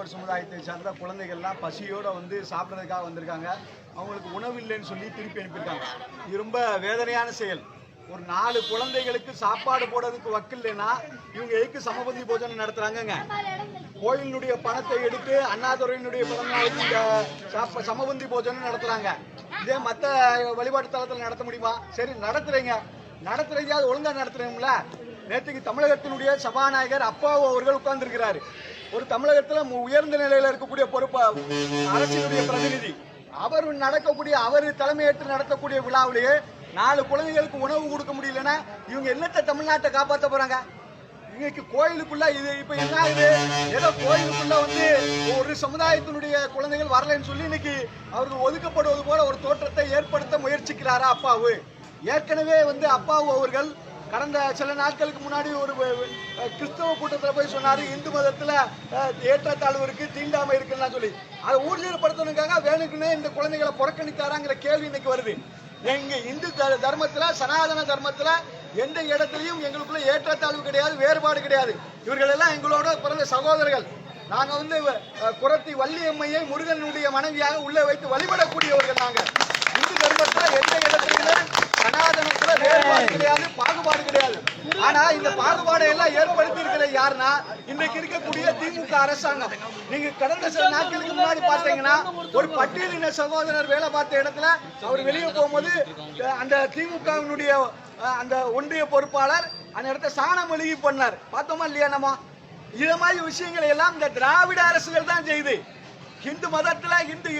ஒரு சமுதாயத்தை சார்ந்த குழந்தைகள்லாம் பசியோட வந்து சாப்பிட்றதுக்காக வந்திருக்காங்க. அவங்களுக்கு உணவு இல்லைன்னு சொல்லி திருப்பி அனுப்பியிருக்காங்க. இது ரொம்ப வேதனையான செயல். ஒரு நாலு குழந்தைகளுக்கு சாப்பாடு போடுறதுக்கு வக்கில்லைன்னா இவங்க எதுக்கு சமபந்தி போஜனம் நடத்துகிறாங்கங்க கோயிலினுடைய பணத்தை எடுத்து அண்ணாதுரையினுடைய பிறந்தநாளுக்கு இந்த சாப்ப சமபந்தி போஜனம் நடத்துறாங்க. இதே மற்ற வழிபாட்டு தளத்தில் நடத்த முடியுமா? சரி நடத்துகிறீங்க நடத்துகிறீங்க அது ஒழுங்கா நடத்துகிறீங்களா நேற்றுக்கு தமிழகத்தினுடைய சபாநாயகர் அப்பாவு அவர்கள் உட்கார்ந்துருக்கிறாரு. ஒரு தமிழகத்துல உயர்ந்த நிலையில இருக்கக்கூடிய பொறுப்பு அரசினுடைய பிரதிநிதி. அவர் நடக்கக்கூடிய அவர் தலைமையேற்று நடத்தக்கூடிய விழாவிலேயே நாலு குழந்தைகளுக்கு உணவு கொடுக்க முடியலன்னா இவங்க என்னத்தை தமிழ்நாட்டை காப்பாற்ற போறாங்க? இன்னைக்கு கோயிலுக்குள்ள இது இப்ப என்ன ஆகுது? ஏதோ கோயிலுக்குள்ள வந்து ஒரு சமுதாயத்தினுடைய குழந்தைகள் வரலைன்னு சொல்லி இன்னைக்கு அவருக்கு ஒதுக்கப்படுவது போல ஒரு தோற்றத்தை ஏற்படுத்த முயற்சிக்கிறாரா அப்பாவு? ஏற்கனவே வந்து அப்பாவு அவர்கள் கடந்த சில நாட்களுக்கு முன்னாடி ஒரு கிறிஸ்தவ கூட்டத்தில் போய் சொன்னார் இந்து மதத்தில் ஏற்றத்தாழ்வு இருக்குது தீண்டாமை இருக்குன்னு சொல்லி. அதை ஊர்ஜிதப்படுத்தணுக்காக வேணுக்குன்னு இந்த குழந்தைகளை புறக்கணித்தாராங்கிற கேள்வி இன்னைக்கு வருது. எங்கள் இந்து த- சனாதன தர்மத்தில் எந்த இடத்துலையும் எங்களுக்குள்ள ஏற்றத்தாழ்வு கிடையாது வேறுபாடு கிடையாது. இவர்கள் எல்லாம் எங்களோட பிறந்த சகோதரர்கள். நாங்கள் வந்து அஹ், குரத்தி வள்ளியம்மையை முருகனுடைய மனைவியாக உள்ளே வைத்து வழிபடக்கூடியவர்கள் நாங்கள் இந்து தர்மத்துல எந்த இடத்துலயும் சனாதனத்துல வேறுபாடு கிடையாது பாகுபாடு கிடையாது ஆனா இந்த பாகுபாடை எல்லாம் ஏற்படுத்தி இருக்கிற யாருன்னா இன்னைக்கு இருக்கக்கூடிய திமுக அரசாங்கம். நீங்க கடந்த சில நாட்களுக்கு முன்னாடி பாத்தீங்கன்னா ஒரு பட்டியலின சகோதரர் வேலை பார்த்த இடத்துல அவர் வெளியே போகும்போது அந்த திமுகவினுடைய அந்த ஒன்றிய பொறுப்பாளர் அந்த இடத்த சாணம் மெழுகி பண்ணார். பார்த்தோமா இல்லையா நம்ம? இது மாதிரி விஷயங்களை எல்லாம் இந்த திராவிட அரசுகள் தான் செய்யுது இந்து மதத்துல இந்து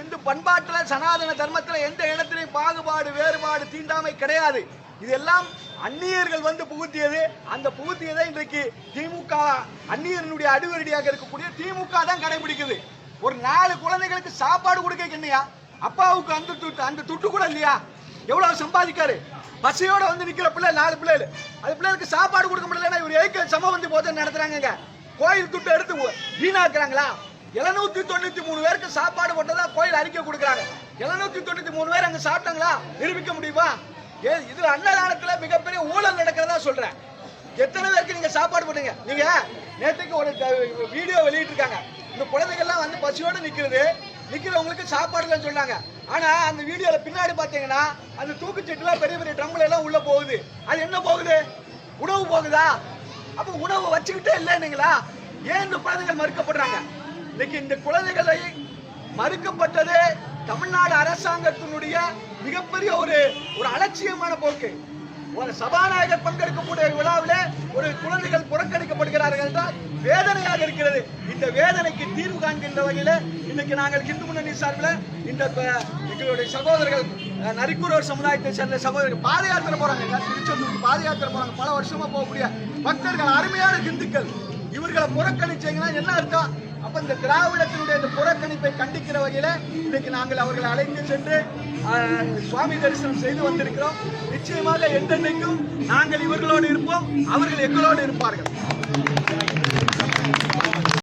இந்து பண்பாட்டுல சனாதன தர்மத்துல எந்த இடத்துலையும் பாகுபாடு வேறுபாடு தீண்டாமை கிடையாது. இதெல்லாம் அந்நியர்கள் வந்து புகுத்தியது. அந்த புகுத்தியதை இன்றைக்கு திமுக அந்நியர்களுடைய அடிவரடியாக இருக்கக்கூடிய திமுக தான் கடைபிடிக்குது. ஒரு நாலு குழந்தைகளுக்கு சாப்பாடு கொடுக்க என்னையா? அப்பாவுக்கு அந்த துட்டு அந்த துட்டு கூட இல்லையா? எவ்வளவு சம்பாதிக்காரு? பசியோட வந்து நிக்கிற பிள்ளை நாலு பிள்ளைகள். அது பிள்ளைகளுக்கு சாப்பாடு கொடுக்க முடியலன்னா இவர் ஏக்க சமபந்தி போதனை நடத்துறாங்க கோயில் துட்டு எடுத்து வீணாக்குறாங்களா? எழுநூத்தி தொண்ணூத்தி மூணு பேருக்கு சாப்பாடு போட்டதா கோயில் அறிக்கை கொடுக்குறாங்க. எழுநூத்தி தொண்ணூத்தி மூணு பேர் அங்க சாப்பிட்டாங்களா? நிரூபிக்க முடியுமா? இது அன்னதானத்துல மிகப்பெரிய ஊழல் நடக்கிறதா சொல்றேன். எத்தனை பேருக்கு நீங்க சாப்பாடு போட்டீங்க? நீங்க நேற்றுக்கு ஒரு வீடியோ வெளியிட்டிருக்காங்க. இந்த குழந்தைகள்லாம் வந்து பசியோடு நிக்கிறது நிக்கிறவங்களுக்கு சாப்பாடு இல்லைன்னு சொன்னாங்க. ஆனா அந்த வீடியோல பின்னாடி பாத்தீங்கன்னா அந்த தூக்குச்சீட்டுல பெரிய பெரிய ட்ரம்ல எல்லாம் உள்ள போகுது. அது என்ன போகுது? உணவு போகுதா? அப்ப உணவு வச்சுக்கிட்டே இல்லைன்னீங்களா? ஏன் இந்த குழந்தைகள் மறுக்கப்படுறாங்க? இன்னைக்கு இந்த குழந்தைகளை மறுக்கப்பட்டது தமிழ்நாடு அரசாங்கத்தினுடைய மிகப்பெரிய ஒரு ஒரு அலட்சியமான போக்கு. ஒரு சபாநாயகர் பங்கெடுக்கக்கூடிய விழாவிலே ஒரு குழந்தைகள் புறக்கணிக்கப்படுகிறார்கள் என்றால் வேதனையாக இருக்கிறது. இந்த வேதனைக்கு தீர்வு காண்கின்ற வகையில இன்னைக்கு நாங்கள் இந்து முன்னணி சார்பில் இந்த எங்களுடைய சகோதரர்கள் அஹ், நரிக்குறவர் சமுதாயத்தை சேர்ந்த சகோதரர்கள் பாத யாத்திரை போறாங்க. திருச்செந்தூருக்கு பாத யாத்திரை போறாங்க. பல வருஷமா போகக்கூடிய பக்தர்கள் அருமையான இந்துக்கள் இவர்களை புறக்கணிச்சீங்கன்னா என்ன அர்த்தம்? அப்ப இந்த திராவிடத்தினுடைய இந்த புறக்கணிப்பை கண்டிக்கிற வகையில இன்னைக்கு நாங்கள் அவர்களை அழைத்து சென்று சுவாமி தரிசனம் செய்து வந்திருக்கிறோம். நிச்சயமாக என்றென்றைக்கும் நாங்கள் இவர்களோடு இருப்போம் அவர்கள் எங்களோடு இருப்பார்கள்.